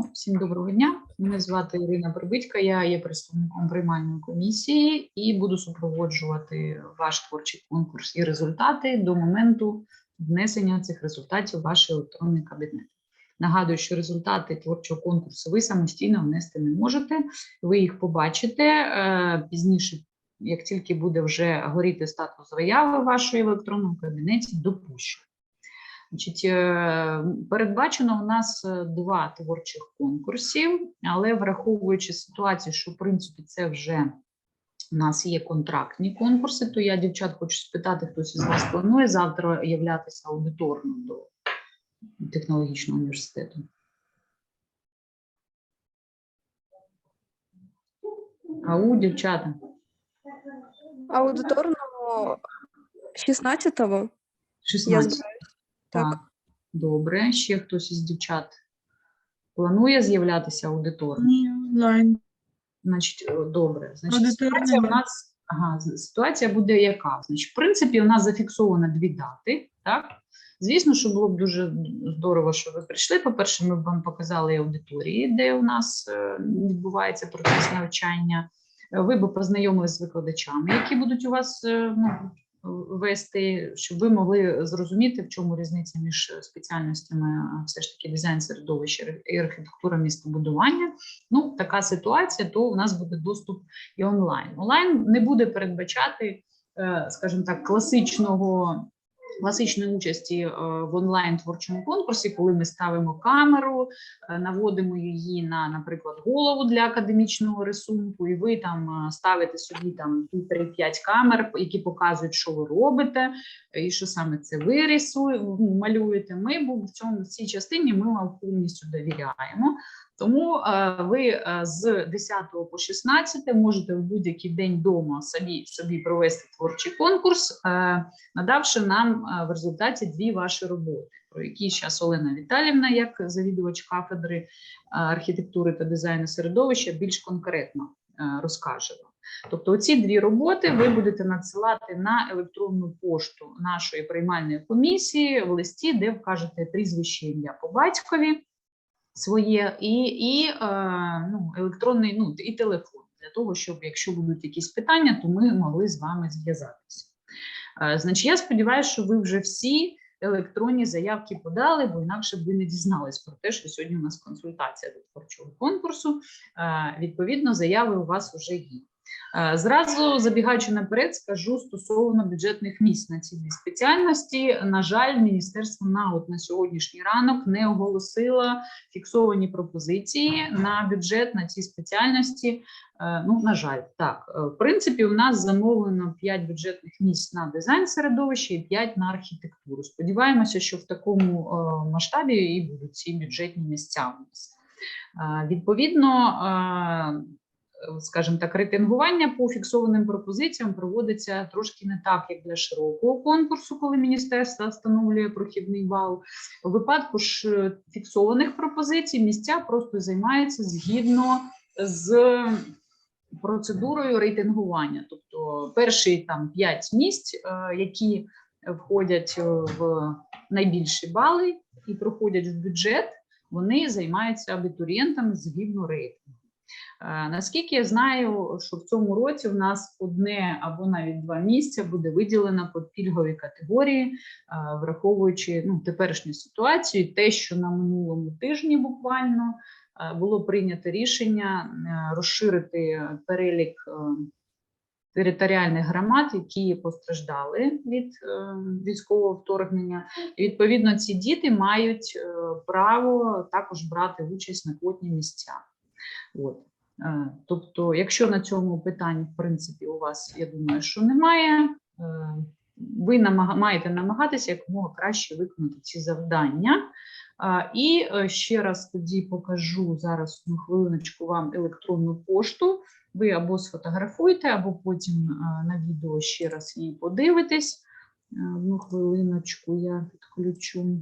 Ну, всім доброго дня. Мене звати Ірина Прибитька, я є представником приймальної комісії і буду супроводжувати ваш творчий конкурс і результати до моменту внесення цих результатів в ваш електронний кабінет. Нагадую, що результати творчого конкурсу ви самостійно внести не можете. Ви їх побачите е, пізніше, як тільки буде вже горіти статус заяви вашої електронному кабінеті, допущено. Значить, е, передбачено у нас е, два творчих конкурсів, але враховуючи ситуацію, що в принципі це вже у нас є контрактні конкурси, то я дівчат хочу спитати, хтось із вас планує завтра являтися аудиторно до технологічного університету. Ау, дівчата. Аудиторного 16-го я 16. Так. Так. Добре. Ще хтось із дівчат планує з'являтися аудиторно? Ні, онлайн. Значить, е, добре. Значить, Аудиторія ситуація у нас ага, ситуація буде яка? Значить, в принципі, у нас зафіксовано дві дати. Так, звісно, що було б дуже здорово, що ви прийшли. По-перше, ми б вам показали аудиторії, де у нас е, відбувається процес навчання. Е, Ви б познайомилися з викладачами, які будуть у вас ну, вести, щоб ви могли зрозуміти, в чому різниця між спеціальностями все ж таки дизайн середовища і архітектура містобудування. Ну, така ситуація, то у нас буде доступ і онлайн. Онлайн не буде передбачати, е, скажімо так, класичного. Класичної участі е, в онлайн творчому конкурсі, коли ми ставимо камеру, е, наводимо її на, наприклад, голову для академічного рисунку, і ви там е, ставите собі там 3-5 камер, які показують, що ви робите, і що саме це ви рисуєте, малюєте. Ми в цьому в цій частині ми вам повністю довіряємо. Тому е, ви е, з 10 по 16 можете в будь-який день вдома собі, собі провести творчий конкурс, е, надавши нам в результаті дві ваші роботи, про які зараз Олена Віталівна, як завідувач кафедри архітектури та дизайну середовища, більш конкретно розкаже вам. Тобто, ці дві роботи ви будете надсилати на електронну пошту нашої приймальної комісії в листі, де вкажете прізвище ім'я по батькові своє і, і е, ну, електронний ну, і телефон для того, щоб якщо будуть якісь питання, то ми могли з вами зв'язатися. Е, значить, я сподіваюся, що ви вже всі електронні заявки подали, бо інакше б ви не дізнались про те, що сьогодні у нас консультація до творчого конкурсу. Е, відповідно, заяви у вас вже є. Е, Зразу забігаючи наперед, скажу стосовно бюджетних місць на ці дві спеціальності. На жаль, міністерство на на сьогоднішній ранок не оголосило фіксовані пропозиції на бюджет на ці спеціальності. Е, Ну, на жаль, так. Е, В принципі, у нас замовлено 5 бюджетних місць на дизайн середовища і 5 на архітектуру. Сподіваємося, що в такому масштабі і будуть ці бюджетні місця у нас. Відповідно, скажімо так, рейтингування по фіксованим пропозиціям проводиться трошки не так, як для широкого конкурсу, коли міністерство встановлює прохідний бал. У випадку ж е, фіксованих пропозицій місця просто займаються згідно з процедурою рейтингування. Тобто перші там 5 місць, е, які входять е, в найбільші бали і проходять в бюджет, вони займаються абітурієнтами згідно рейтингу. Е, Наскільки я знаю, що в цьому році в нас одне або навіть два місця буде виділено під пільгові категорії, е, враховуючи ну, теперішню ситуацію, те, що на минулому тижні буквально е, було прийнято рішення розширити перелік територіальних громад, які постраждали від військового вторгнення. І відповідно ці діти мають право також брати участь на квотні місця. От. Е, Тобто, якщо на цьому питанні, в принципі, у вас, я думаю, що немає, е, ви маєте намагатися якомога краще виконати ці завдання. І е, ще раз тоді покажу зараз одну хвилиночку вам електронну пошту. Ви або сфотографуєте, або потім на відео ще раз її подивитесь. Одну хвилиночку я підключу.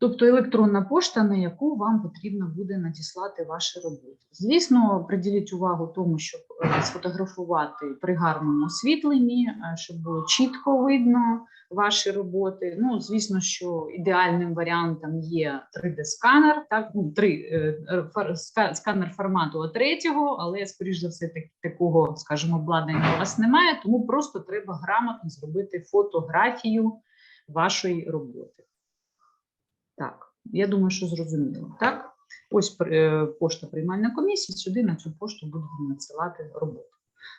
Тобто електронна пошта, на яку вам потрібно буде надіслати ваші роботи. Звісно, приділіть увагу тому, щоб е, сфотографувати при гарному освітленні, е, щоб було чітко видно ваші роботи. Ну, звісно, що ідеальним варіантом є 3D-сканер, так ну, три, е, фар- ска- сканер формату А3, але, скоріш за все, так, такого, скажімо, обладнання у вас немає, тому просто треба грамотно зробити фотографію вашої роботи. Так, я думаю, що зрозуміло. Так, ось е, пошта приймальна комісія. Сюди на цю пошту будемо надсилати роботу.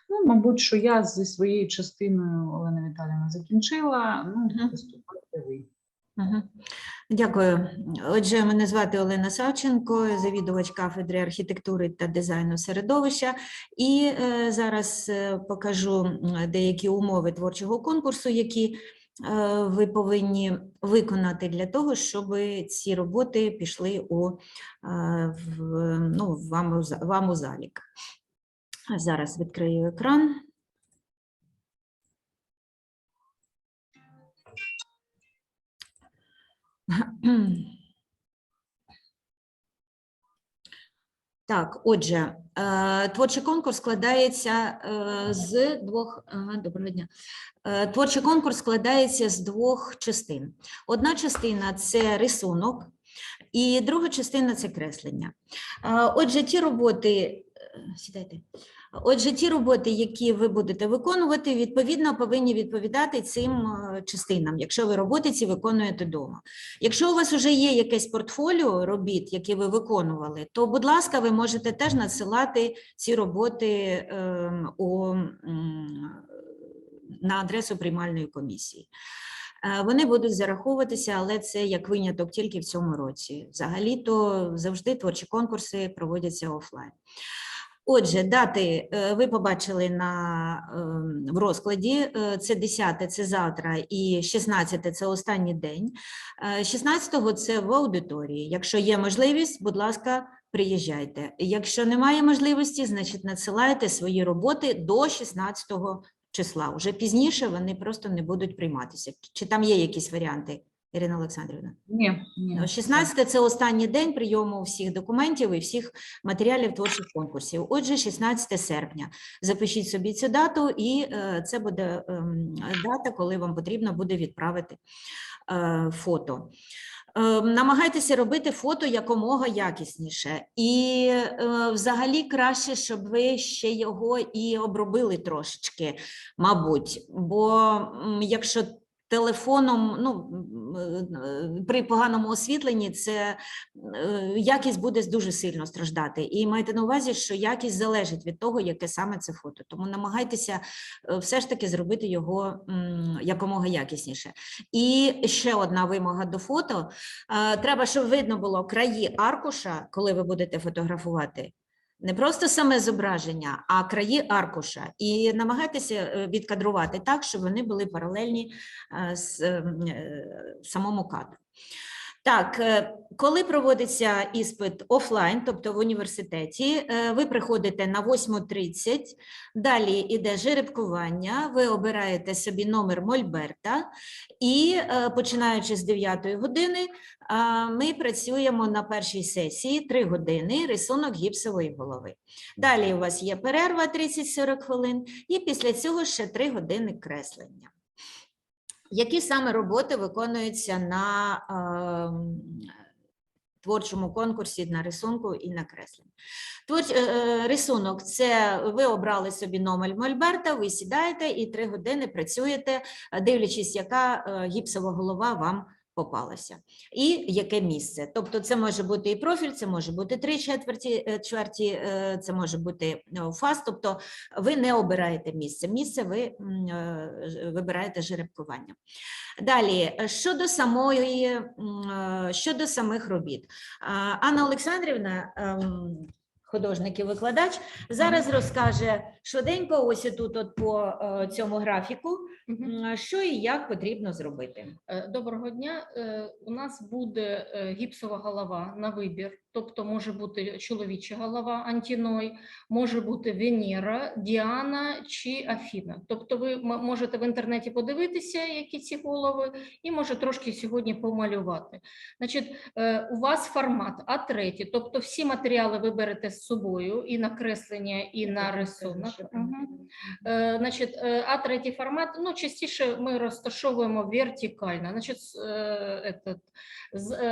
Ну, мабуть, що я зі своєю частиною Олена Віталіївна закінчила. Ну, виступайте ви. Дякую. Отже, мене звати Олена Савченко, завідувач кафедри архітектури та дизайну середовища. І е, зараз е, покажу деякі умови творчого конкурсу, які ви повинні виконати для того, щоб ці роботи пішли у, е, в, ну, вам, вам у залік. Зараз відкрию екран. Так, отже, е, творчий конкурс складається е, з двох. Доброго дня. Е, Творчий конкурс складається з двох частин. Одна частина це рисунок, і друга частина це креслення. Отже, ті роботи. Сідайте. Отже, ті роботи, які ви будете виконувати, відповідно повинні відповідати цим е, частинам, якщо ви роботи ці виконуєте вдома. Якщо у вас вже є якесь портфоліо робіт, які ви виконували, то, будь ласка, ви можете теж надсилати ці роботи ем, у, на адресу приймальної комісії. Е, Вони будуть зараховуватися, але це як виняток тільки в цьому році. Взагалі-то завжди творчі конкурси проводяться офлайн. Отже, дати е, ви побачили на, ем, в розкладі. е, Це 10 це завтра, і 16 це останній день. Е, 16-го це в аудиторії. Якщо є можливість, будь ласка, приїжджайте. Якщо немає можливості, значить надсилайте свої роботи до 16 числа. Уже пізніше вони просто не будуть прийматися. Чи там є якісь варіанти, Ірина Олександрівна? Ні, ні. 16 це останній день прийому всіх документів і всіх матеріалів творчих конкурсів. Отже, 16 серпня. Запишіть собі цю дату, і е, це буде ем, дата, коли вам потрібно буде відправити е, фото. Е, Намагайтеся робити фото якомога якісніше. І е, взагалі краще, щоб ви ще його і обробили трошечки, мабуть. Бо якщо телефоном, ну е, при поганому освітленні, це е, якість буде дуже сильно страждати. І майте на увазі, що якість залежить від того, яке саме це фото. Тому намагайтеся е, все ж таки зробити його якомога якісніше. І ще одна вимога до фото: треба, щоб видно було краї аркуша, коли ви будете фотографувати. Не просто саме зображення, а краї аркуша. І намагайтеся е, відкадрувати так, щоб вони були паралельні е, з е, самому кадру. Так, е, коли проводиться іспит офлайн, тобто в університеті, е, ви приходите на 8.30, далі йде жеребкування, ви обираєте собі номер Мольберта, і е, починаючи з 9 години, ми працюємо на першій сесії 3 години рисунок гіпсової голови. Далі у вас є перерва 30-40 хвилин, і після цього ще 3 години креслення. Які саме роботи виконуються на е, творчому конкурсі на рисунку і на кресленні? Творч, е, е, рисунок це ви обрали собі номер Мольберта, ви сідаєте і три години працюєте, дивлячись, яка е, гіпсова голова вам попалася, і яке місце. Тобто, це може бути і профіль, це може бути три четверті, е, чверті, е, це може бути е, фас. Тобто, ви не обираєте місце. Місце ви вибираєте жеребкування. Далі, щодо самої щодо самих робіт, Анна Олександрівна. Художник і викладач зараз розкаже швиденько, ось тут, от по е, цьому графіку, Мгм. що і як потрібно зробити. Е, Доброго дня. Е, У нас буде е, гіпсова голова на вибір. Тобто може бути чоловіча голова антіной, може бути Венера, Діана чи Афіна. Тобто ви можете в інтернеті подивитися, які ці голови, і може трошки сьогодні помалювати. Значить, е, у вас формат А3, тобто всі матеріали ви берете з собою і на креслення, і на рисунок. Е, Значить, е, А3 формат, ну, частіше ми розташовуємо вертикально. Значить, этот,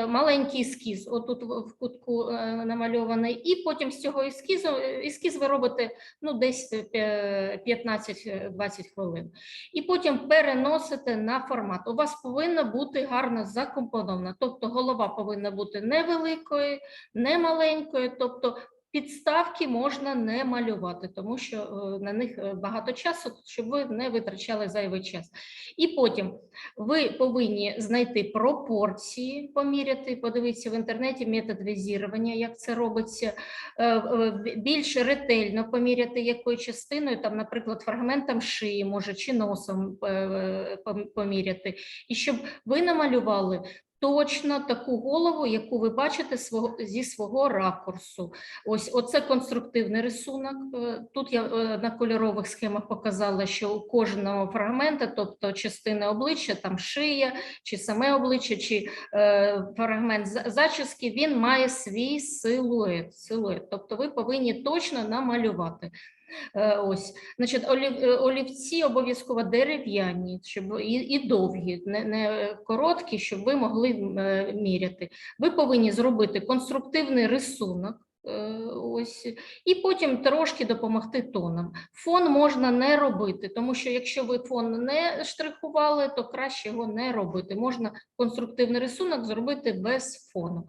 маленький ескіз, отут в кутку е, намальований, і потім з цього ескізу, е, ескіз ви робите ну, десь е, 15-20 хвилин. І потім переносите на формат. У вас повинна бути гарно закомпонована, тобто голова повинна бути невеликою, не маленькою, тобто Підставки можна не малювати, тому що е, на них е, багато часу, щоб ви не витрачали зайвий час. І потім ви повинні знайти пропорції, поміряти, подивитися в інтернеті метод візірування, як це робиться, е, більш ретельно поміряти, якою частиною, там, наприклад, фрагментом шиї, може, чи носом пом- поміряти, і щоб ви намалювали. Точно таку голову, яку ви бачите свого, зі свого ракурсу. Ось оце конструктивний рисунок. Е, Тут я е, на кольорових схемах показала, що у кожного фрагмента, тобто частини обличчя, там шия, чи саме обличчя, чи е, фрагмент за- зачіски, він має свій силует. силует. Тобто ви повинні точно намалювати. Е, Ось, значить, е, олівці обов'язково дерев'яні, щоб і, і довгі, не, не короткі, щоб ви могли е, міряти. Ви повинні зробити конструктивний рисунок. Ось, і потім трошки допомогти тоном. Фон можна не робити, тому що якщо ви фон не штрихували, то краще його не робити. Можна конструктивний рисунок зробити без фону.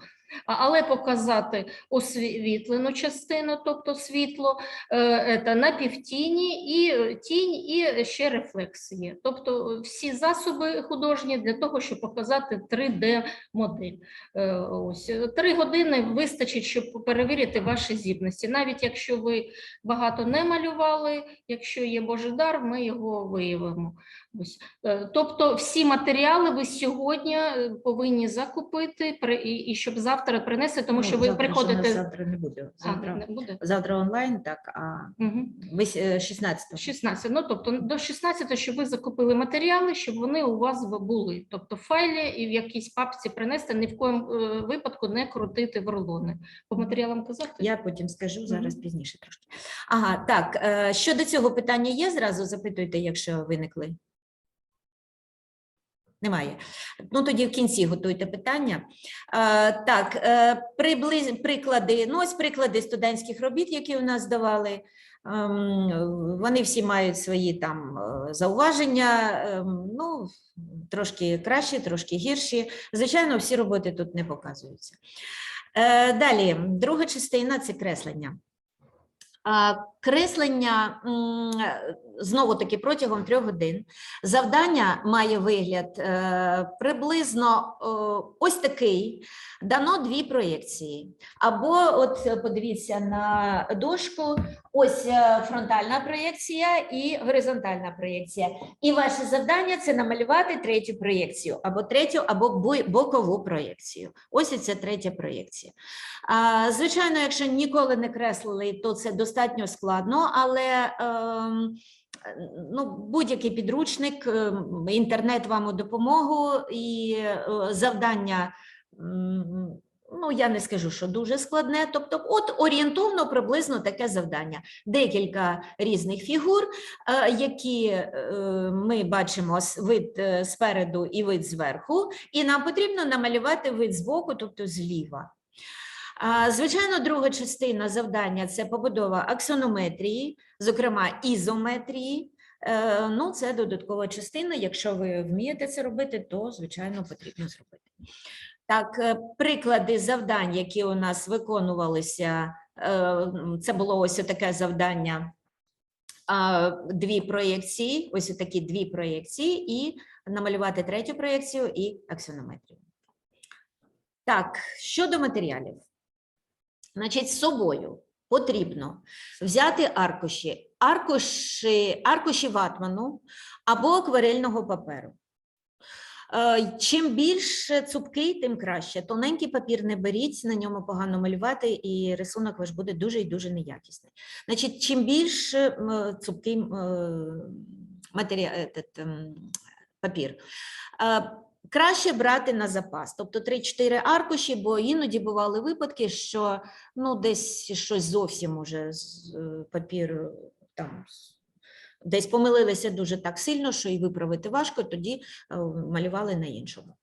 Але показати освітлену частину, тобто світло, е, ета, на півтіні і е, тінь, і ще рефлекс є. Тобто всі засоби художні для того, щоб показати 3D-модель. Е, Ось е, три години вистачить, щоб перевірити ваші здібності. Навіть якщо ви багато не малювали, якщо є Божий дар, ми його виявимо. Ось. Е, Тобто всі матеріали ви сьогодні е, повинні закупити і щоб завтра принести, тому Ну, що ви завтра приходите. Завтра не буде. А, Завтра, не буде? завтра онлайн, так, а Угу. ви 16 16. Ну, тобто до 16, щоб ви закупили матеріали, щоб вони у вас були. Тобто файлі і в якійсь папці принести, ні в коєму е, випадку не крутити в рулони. По матеріалам казати? Я потім скажу зараз Мгм. пізніше трошки. Ага, так. е, Щодо цього питання є, зразу запитуйте, якщо виникли. Немає. Ну тоді в кінці готуйте питання. Е, так, е, приблиз, приклади, ну ось приклади студентських робіт, які у нас давали. Ем, вони всі мають свої там е, зауваження, ем, ну, трошки кращі, трошки гірші. Звичайно, всі роботи тут не показуються. Далі, друга частина це креслення. Креслення знову таки протягом трьох годин. Завдання має вигляд е, приблизно е, ось такий. Дано дві проєкції. Або, от подивіться на дошку, ось е, фронтальна проєкція і горизонтальна проєкція. І ваше завдання це намалювати третю проєкцію, або третю, або бокову проєкцію. Ось це третя проєкція. Звичайно, якщо ніколи не креслили, то це достатньо складно, але ем, ну, будь-який підручник, ем, інтернет вам у допомогу і е, завдання. Ну, я не скажу, що дуже складне. Тобто, от орієнтовно приблизно таке завдання. Декілька різних фігур, е, які е, ми бачимо вид спереду і вид зверху, і нам потрібно намалювати вид збоку, тобто зліва. Звичайно, друга частина завдання це побудова аксонометрії, зокрема ізометрії. Е, Ну, це додаткова частина. Якщо ви вмієте це робити, то звичайно потрібно зробити. Так, е, приклади завдань, які у нас виконувалися, е, це було ось таке завдання. Дві проєкції, ось такі дві проєкції, і намалювати третю проєкцію і аксонометрію. Так, щодо матеріалів. Значить, з собою потрібно взяти аркуші, аркуші, аркуші ватману або акварельного паперу. Е, Чим більше цупкий, тим краще. Тоненький папір не беріть, на ньому погано малювати, і рисунок ваш буде дуже і дуже неякісний. Значить, чим більше цупкий матеріал, папір. Краще брати на запас, тобто 3-4 аркуші, бо іноді бували випадки, що ну, десь щось зовсім може з е, папір е, там десь помилилися дуже так сильно, що і виправити важко, тоді е, малювали на іншому.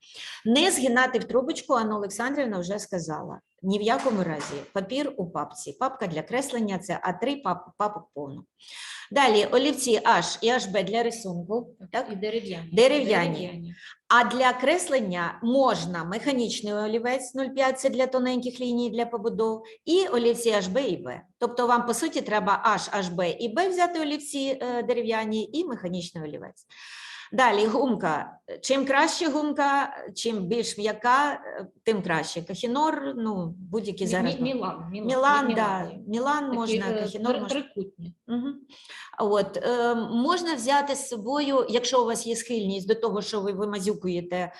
Не згинати в трубочку, Анна Олександрівна вже сказала. Ні в якому разі папір у папці. Папка для креслення це А3, пап, папок повно. Далі олівці H і HB для рисунку. Так? І дерев'яні. Дерев'яні. А для креслення можна механічний олівець 0,5 це для тоненьких ліній для побудов, і олівці HB і B. Тобто вам, по суті, треба H, HB і B взяти олівці е, дерев'яні і механічний олівець. Далі гумка. Чим краще гумка, чим більш м'яка, е, тим краще. Кахінор, ну, будь-які зараз. Мі- Мілан. Мілан, Мілан, да, Мілан. Мілан Такі, можна, е, кахінор три- можна. Трикутні. Угу. От, е, можна взяти з собою, якщо у вас є схильність до того, що ви вимазюкуєте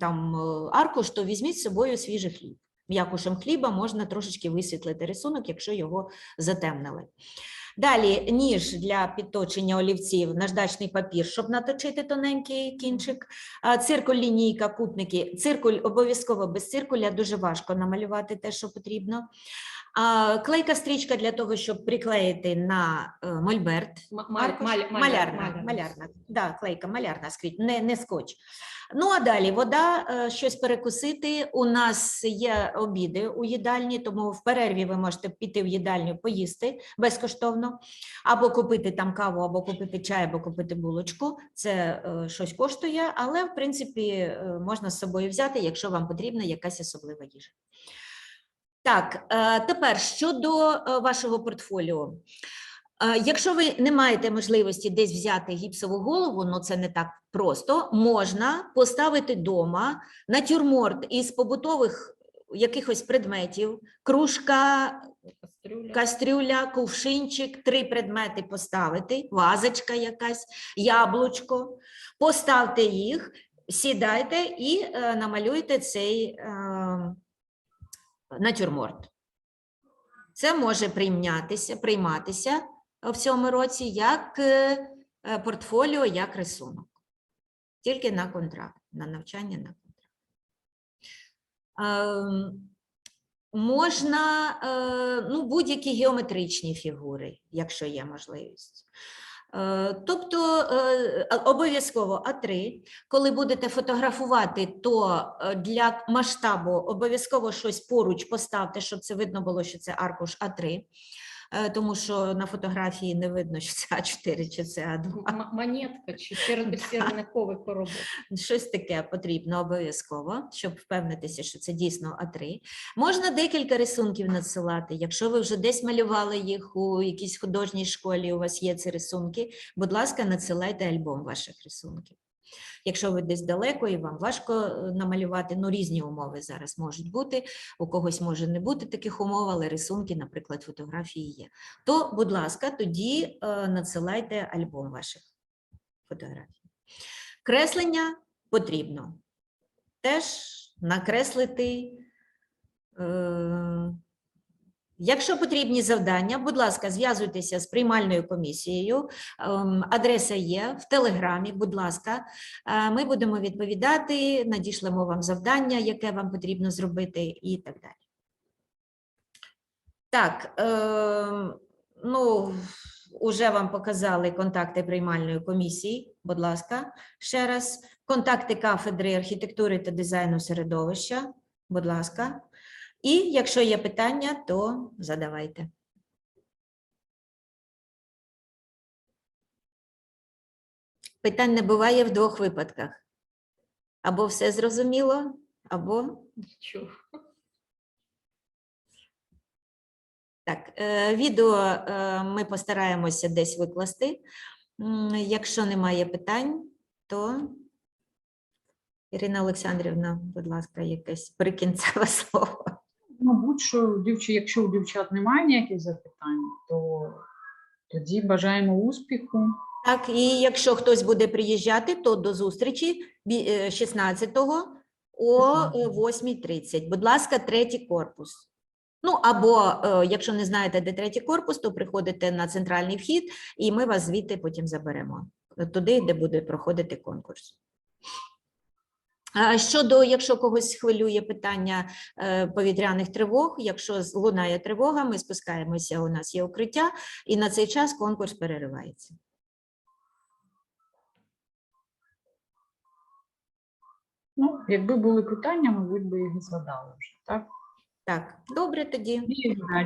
там е, аркуш, то візьміть з собою свіжий хліб. М'якушем хліба можна трошечки висвітлити рисунок, якщо його затемнили. Далі ніж для підточення олівців, наждачний папір, щоб наточити тоненький кінчик, циркуль, лінійка, кутники. Циркуль обов'язково без циркуля дуже важко намалювати те, що потрібно. Клейка стрічка для того, щоб приклеїти на е, мольберт. М- маль- Аркуш? маль- малярна, малярна. малярна. Да, клейка, малярна скрізь, не, не скотч. Ну а далі вода, е, щось перекусити. У нас є обіди у їдальні, тому в перерві ви можете піти в їдальню поїсти безкоштовно, або купити там каву, або купити чай, або купити булочку. Це е, щось коштує, але в принципі можна з собою взяти, якщо вам потрібна якась особлива їжа. Так, е, тепер щодо е, вашого портфоліо. Е, Якщо ви не маєте можливості десь взяти гіпсову голову, ну це не так просто, можна поставити вдома натюрморт із побутових якихось предметів, кружка, Кастрюля. кастрюля, кувшинчик, три предмети поставити, вазочка якась, яблучко. Поставте їх, сідайте і е, намалюйте цей е, натюрморт. Це може прийматися, прийматися в цьому році як е, е, портфоліо, як рисунок. Тільки на контракт, на навчання на контракт. Ем, Можна е, ну, будь-які геометричні фігури, якщо є можливість. Е, Тобто е, обов'язково А3. Коли будете фотографувати, то е, для масштабу обов'язково щось поруч поставте, щоб це видно було, що це аркуш А3, е, тому що на фотографії не видно, що це А4 чи це А2. М- Монетка чи сір- сірниковий коробок. Щось таке потрібно обов'язково, щоб впевнитися, що це дійсно А3. Можна декілька рисунків надсилати. Якщо ви вже десь малювали їх у якійсь художній школі, у вас є ці рисунки, будь ласка, надсилайте альбом ваших рисунків. Якщо ви десь далеко і вам важко е, намалювати, ну різні умови зараз можуть бути. У когось може не бути таких умов, але рисунки, наприклад, фотографії є. То, будь ласка, тоді е, надсилайте альбом ваших фотографій. Креслення потрібно. Теж накреслити. Е, Якщо потрібні завдання, будь ласка, зв'язуйтеся з приймальною комісією. Ем, Адреса є в Телеграмі, будь ласка. Е, Ми будемо відповідати, надішлемо вам завдання, яке вам потрібно зробити, і так далі. Так, ем, ну, уже вам показали контакти приймальної комісії, будь ласка, ще раз. Контакти кафедри архітектури та дизайну середовища, будь ласка. І якщо є питання, то задавайте. Питань не буває в двох випадках. Або все зрозуміло, або Нічого. Так, е, відео е, ми постараємося десь викласти. Якщо немає питань, то Ірина Олександрівна, будь ласка, якесь прикінцеве слово. Мабуть, що дівчат, якщо у дівчат немає ніяких запитань, то тоді бажаємо успіху. Так, і якщо хтось буде приїжджати, то до зустрічі е, 16-го о е, 8.30. Будь ласка, третій корпус. Ну, або е, якщо не знаєте, де третій корпус, то приходите на центральний вхід, і ми вас звідти потім заберемо туди, де буде проходити конкурс. Щодо, якщо когось хвилює питання е, повітряних тривог, якщо лунає тривога, ми спускаємося, у нас є укриття, і на цей час конкурс переривається. Ну, якби були питання, мабуть, би їх згадали вже, так? Так, добре тоді.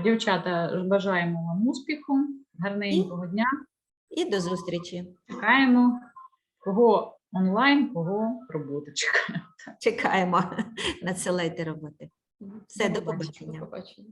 Дівчата, бажаємо вам успіху, гарненького дня. І до зустрічі. Чекаємо. Кого онлайн, кого роботу чекаємо. Чекаємо. Надсилайте роботи. Все, до побачення. До побачення.